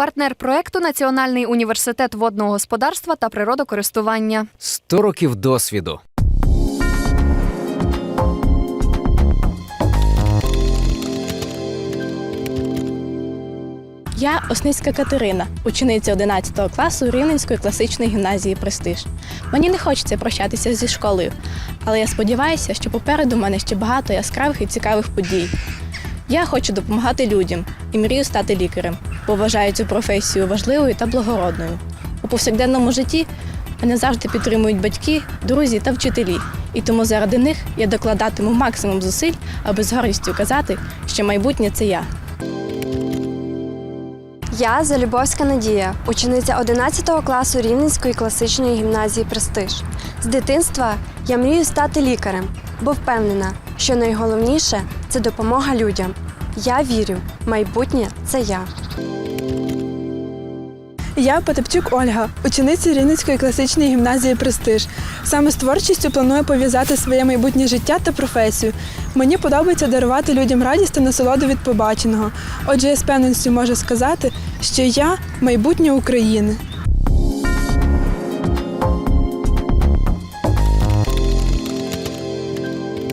Партнер проекту Національний університет водного господарства та природокористування. 100 років досвіду. Я Осницька Катерина, учениця 11 класу Рівненської класичної гімназії Престиж. Мені не хочеться прощатися зі школою, але я сподіваюся, що попереду в мене ще багато яскравих і цікавих подій. Я хочу допомагати людям і мрію стати лікарем, бо вважаю цю професію важливою та благородною. У повсякденному житті мене завжди підтримують батьки, друзі та вчителі, і тому заради них я докладатиму максимум зусиль, аби з гордістю казати, що майбутнє це я. Я Залюбовська Надія, учениця 11 класу Рівненської класичної гімназії Престиж. З дитинства я мрію стати лікарем, бо впевнена, що найголовніше це допомога людям. Я вірю, майбутнє це я. Я Потапчук Ольга, учениця Рівненської класичної гімназії Престиж. Саме з творчістю планую пов'язати своє майбутнє життя та професію. Мені подобається дарувати людям радість та насолоду від побаченого. Отже, я з певністю можу сказати, що я майбутнє України.